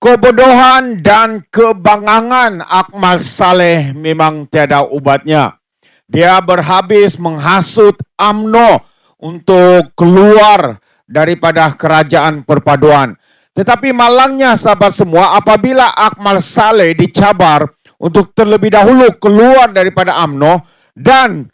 Kebodohan dan kebangangan Akmal Saleh memang tiada ubatnya. Dia berhabis menghasut AMNO untuk keluar daripada kerajaan perpaduan. Tetapi malangnya sahabat semua apabila Akmal Saleh dicabar untuk terlebih dahulu keluar daripada AMNO dan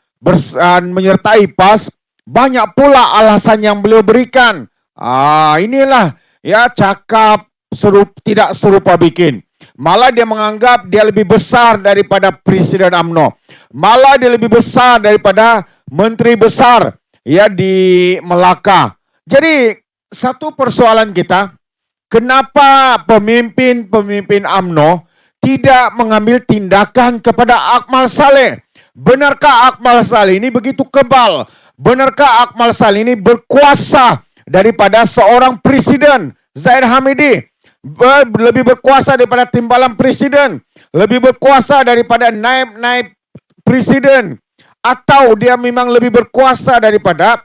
menyertai PAS, banyak pula alasan yang beliau berikan. Ah, inilah ya cakap serup, tidak serupa bikin. Malah dia menganggap dia lebih besar daripada Presiden AMNO. Malah dia lebih besar daripada menteri besar ya di Melaka. Jadi satu persoalan kita, kenapa pemimpin-pemimpin AMNO tidak mengambil tindakan kepada Akmal Saleh? Benarkah Akmal Saleh ini begitu kebal? Benarkah Akmal Saleh ini berkuasa daripada seorang presiden Zaid Hamidi? Lebih berkuasa daripada timbalan presiden, lebih berkuasa daripada naib-naib presiden, atau dia memang lebih berkuasa daripada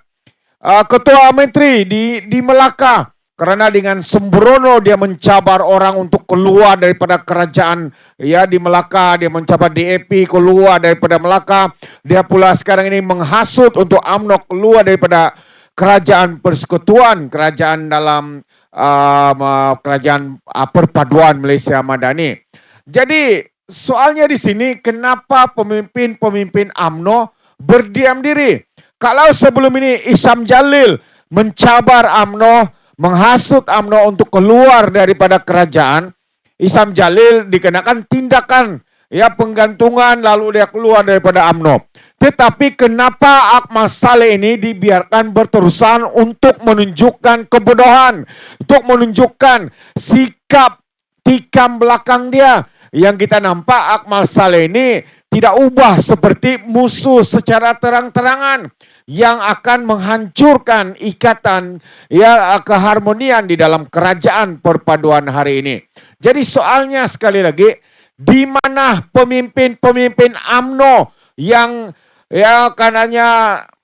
uh, ketua menteri di di Melaka. Karena dengan sembrono dia mencabar orang untuk keluar daripada kerajaan ya di Melaka. Dia mencabar DAP keluar daripada Melaka. Dia pula sekarang ini menghasut untuk AMNO keluar daripada kerajaan persekutuan. Kerajaan dalam uh, kerajaan uh, perpaduan Malaysia Madani jadi soalnya di sini kenapa pemimpin-pemimpin AMNO berdiam diri kalau sebelum ini Isam Jalil mencabar AMNO, menghasut AMNO untuk keluar daripada kerajaan, Isam Jalil dikenakan tindakan ya penggantungan lalu dia keluar daripada AMNO. Tetapi kenapa Akmal Saleh ini dibiarkan berterusan untuk menunjukkan kebodohan, untuk menunjukkan sikap tikam belakang dia. Yang kita nampak Akmal Saleh ini tidak ubah seperti musuh secara terang-terangan yang akan menghancurkan ikatan ya keharmonian di dalam kerajaan perpaduan hari ini. Jadi soalnya sekali lagi di mana pemimpin-pemimpin AMNO yang ya kanannya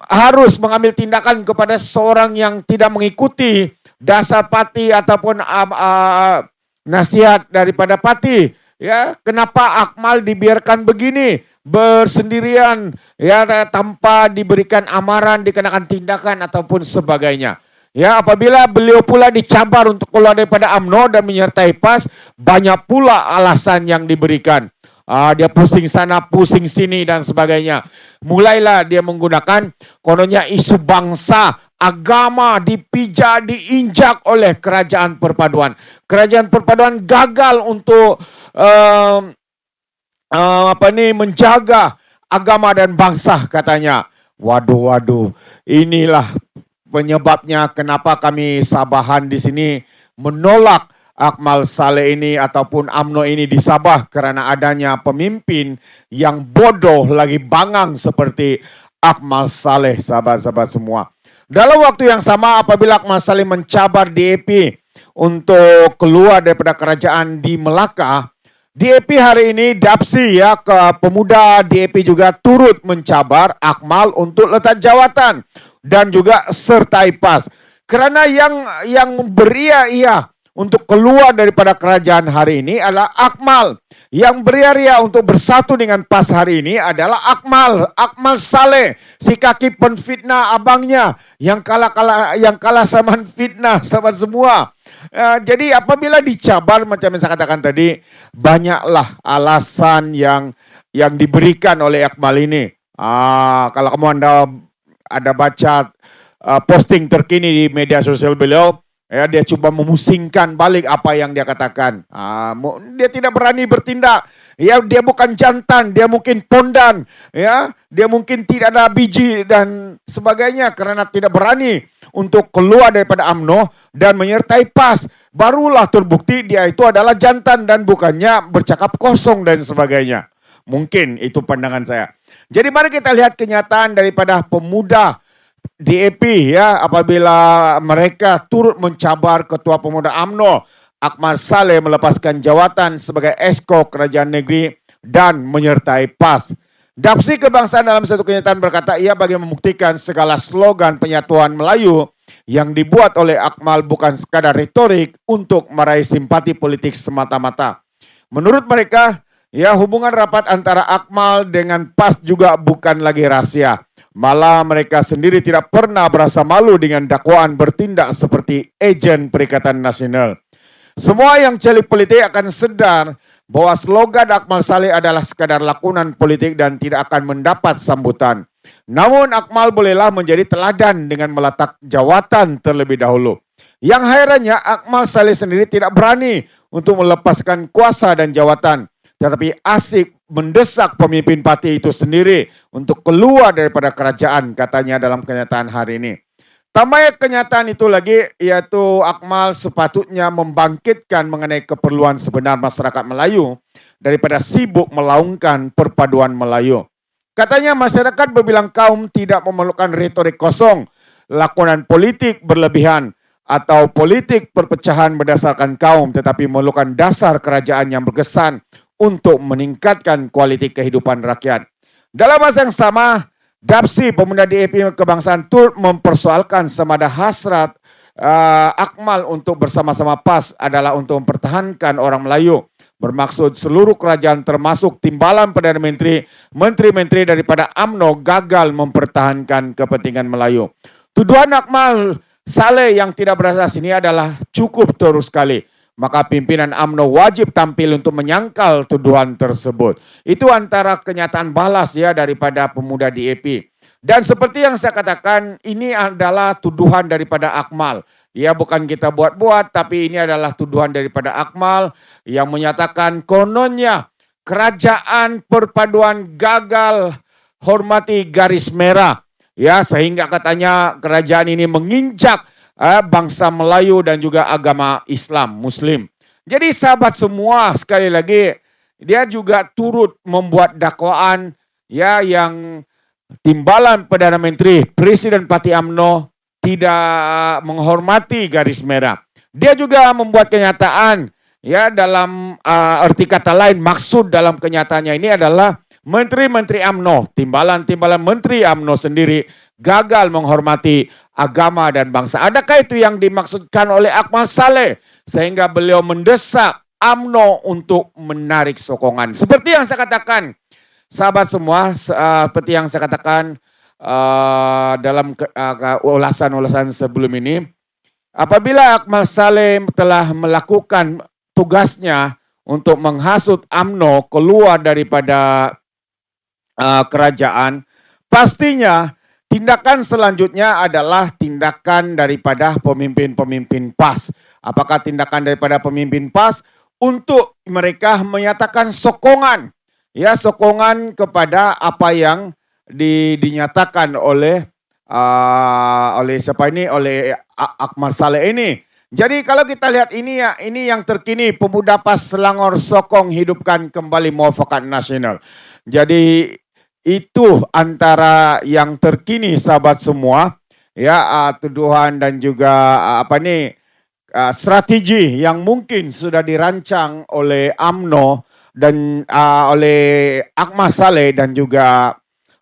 harus mengambil tindakan kepada seorang yang tidak mengikuti dasar pati ataupun uh, uh, nasihat daripada pati Ya, kenapa Akmal dibiarkan begini bersendirian ya tanpa diberikan amaran, dikenakan tindakan ataupun sebagainya. Ya, apabila beliau pula dicabar untuk keluar daripada AMNO dan menyertai PAS, banyak pula alasan yang diberikan. Ah, dia pusing sana, pusing sini dan sebagainya. Mulailah dia menggunakan kononnya isu bangsa agama dipijak, diinjak oleh kerajaan perpaduan. Kerajaan perpaduan gagal untuk uh, uh, apa nih menjaga agama dan bangsa katanya. Waduh, waduh, inilah penyebabnya kenapa kami Sabahan di sini menolak Akmal Saleh ini ataupun AMNO ini di Sabah karena adanya pemimpin yang bodoh lagi bangang seperti Akmal Saleh sahabat-sahabat semua. Dalam waktu yang sama apabila Akmal Salim mencabar DAP untuk keluar daripada kerajaan di Melaka, DAP hari ini Dapsi ya ke pemuda DAP juga turut mencabar Akmal untuk letak jawatan dan juga sertai PAS. Kerana yang yang beria-ia untuk keluar daripada kerajaan hari ini adalah Akmal. Yang beria-ria untuk bersatu dengan PAS hari ini adalah Akmal, Akmal Saleh, si kaki penfitnah abangnya yang kalah kalah yang kalah sama fitnah sama semua. Uh, jadi apabila dicabar macam yang saya katakan tadi, banyaklah alasan yang yang diberikan oleh Akmal ini. Ah, kalau kamu anda ada baca uh, posting terkini di media sosial beliau, Ya, dia coba memusingkan balik apa yang dia katakan. Ah, dia tidak berani bertindak. Ya, dia bukan jantan, dia mungkin pondan. Ya, dia mungkin tidak ada biji dan sebagainya karena tidak berani untuk keluar daripada AMNO dan menyertai PAS. Barulah terbukti dia itu adalah jantan dan bukannya bercakap kosong dan sebagainya. Mungkin itu pandangan saya. Jadi mari kita lihat kenyataan daripada pemuda DAP ya apabila mereka turut mencabar Ketua Pemuda AMNO Akmal Saleh melepaskan jawatan sebagai esko kerajaan negeri dan menyertai PAS. Dapsi kebangsaan dalam satu kenyataan berkata ia bagi membuktikan segala slogan penyatuan Melayu yang dibuat oleh Akmal bukan sekadar retorik untuk meraih simpati politik semata-mata. Menurut mereka, ya hubungan rapat antara Akmal dengan PAS juga bukan lagi rahasia. Malah mereka sendiri tidak pernah berasa malu dengan dakwaan bertindak seperti ejen Perikatan Nasional. Semua yang celi politik akan sedar bahwa slogan Akmal Saleh adalah sekadar lakonan politik dan tidak akan mendapat sambutan. Namun Akmal bolehlah menjadi teladan dengan meletak jawatan terlebih dahulu. Yang herannya Akmal Saleh sendiri tidak berani untuk melepaskan kuasa dan jawatan. Tetapi asik mendesak pemimpin parti itu sendiri untuk keluar daripada kerajaan katanya dalam kenyataan hari ini. Tambah kenyataan itu lagi yaitu Akmal sepatutnya membangkitkan mengenai keperluan sebenar masyarakat Melayu daripada sibuk melaungkan perpaduan Melayu. Katanya masyarakat berbilang kaum tidak memerlukan retorik kosong, lakonan politik berlebihan, atau politik perpecahan berdasarkan kaum tetapi memerlukan dasar kerajaan yang berkesan untuk meningkatkan kualiti kehidupan rakyat. Dalam masa yang sama, Dapsi pemuda DAP kebangsaan turut mempersoalkan semada hasrat uh, Akmal untuk bersama-sama PAS adalah untuk mempertahankan orang Melayu. Bermaksud seluruh kerajaan termasuk timbalan Perdana Menteri, menteri-menteri daripada AMNO gagal mempertahankan kepentingan Melayu. Tuduhan Akmal Saleh yang tidak berasa sini adalah cukup terus sekali maka pimpinan AMNO wajib tampil untuk menyangkal tuduhan tersebut. Itu antara kenyataan balas ya daripada pemuda DAP. Dan seperti yang saya katakan, ini adalah tuduhan daripada Akmal. Ya bukan kita buat-buat, tapi ini adalah tuduhan daripada Akmal yang menyatakan kononnya kerajaan perpaduan gagal hormati garis merah. Ya sehingga katanya kerajaan ini menginjak eh, bangsa Melayu dan juga agama Islam, Muslim. Jadi sahabat semua sekali lagi dia juga turut membuat dakwaan ya yang timbalan Perdana Menteri Presiden Pati AMNO tidak menghormati garis merah. Dia juga membuat kenyataan ya dalam uh, arti kata lain maksud dalam kenyataannya ini adalah menteri-menteri AMNO, timbalan-timbalan menteri AMNO sendiri gagal menghormati agama dan bangsa. Adakah itu yang dimaksudkan oleh Akmal Saleh sehingga beliau mendesak AMNO untuk menarik sokongan? Seperti yang saya katakan, sahabat semua, uh, seperti yang saya katakan uh, dalam uh, ulasan-ulasan sebelum ini, apabila Akmal Saleh telah melakukan tugasnya untuk menghasut AMNO keluar daripada uh, kerajaan, pastinya Tindakan selanjutnya adalah tindakan daripada pemimpin-pemimpin PAS. Apakah tindakan daripada pemimpin PAS untuk mereka menyatakan sokongan, ya sokongan kepada apa yang di, dinyatakan oleh uh, oleh siapa ini oleh Akmal Saleh ini. Jadi kalau kita lihat ini ya ini yang terkini pemuda PAS Selangor sokong hidupkan kembali muafakat nasional. Jadi itu antara yang terkini sahabat semua ya uh, tuduhan dan juga uh, apa nih uh, strategi yang mungkin sudah dirancang oleh AMNO dan uh, oleh Akmal Saleh dan juga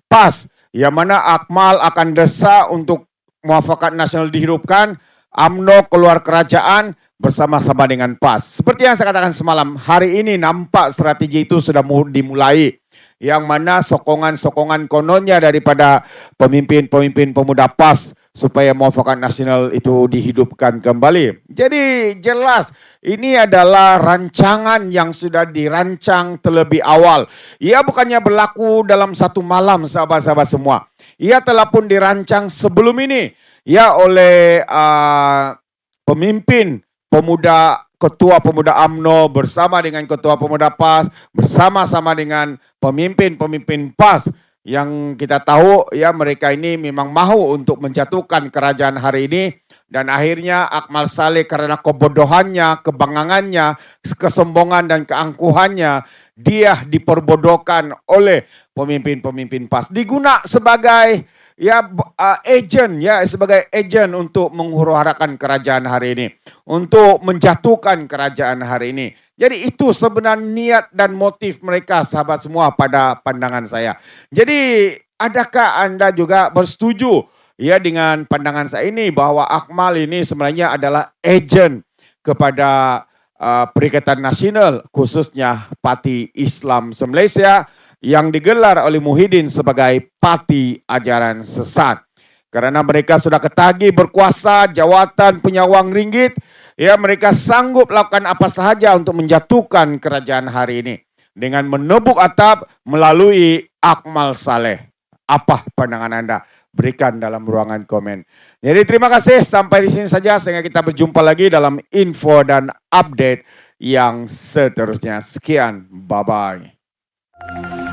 PAS yang mana Akmal akan desa untuk muafakat nasional dihidupkan AMNO keluar kerajaan bersama-sama dengan PAS. Seperti yang saya katakan semalam, hari ini nampak strategi itu sudah dimulai yang mana sokongan-sokongan kononnya daripada pemimpin-pemimpin pemuda PAS supaya muafakat nasional itu dihidupkan kembali. Jadi jelas ini adalah rancangan yang sudah dirancang terlebih awal. Ia bukannya berlaku dalam satu malam sahabat-sahabat semua. Ia telah pun dirancang sebelum ini ya oleh uh, pemimpin pemuda Ketua Pemuda AMNO bersama dengan Ketua Pemuda PAS, bersama-sama dengan pemimpin-pemimpin PAS yang kita tahu ya mereka ini memang mahu untuk menjatuhkan kerajaan hari ini. Dan akhirnya Akmal Saleh karena kebodohannya, kebangangannya, kesombongan dan keangkuhannya dia diperbodohkan oleh pemimpin-pemimpin PAS diguna sebagai ya uh, agent ya sebagai agent untuk menghuru-harakan kerajaan hari ini, untuk menjatuhkan kerajaan hari ini. Jadi itu sebenarnya niat dan motif mereka sahabat semua pada pandangan saya. Jadi adakah Anda juga bersetuju ya dengan pandangan saya ini bahwa Akmal ini sebenarnya adalah agent kepada uh, Perikatan Nasional khususnya Parti Islam Malaysia yang digelar oleh Muhyiddin sebagai parti ajaran sesat. Karena mereka sudah ketagi berkuasa, jawatan, punya wang ringgit, ya mereka sanggup lakukan apa sahaja untuk menjatuhkan kerajaan hari ini dengan menebuk atap melalui Akmal Saleh. Apa pandangan Anda? Berikan dalam ruangan komen. Jadi terima kasih sampai di sini saja sehingga kita berjumpa lagi dalam info dan update yang seterusnya. Sekian, bye bye.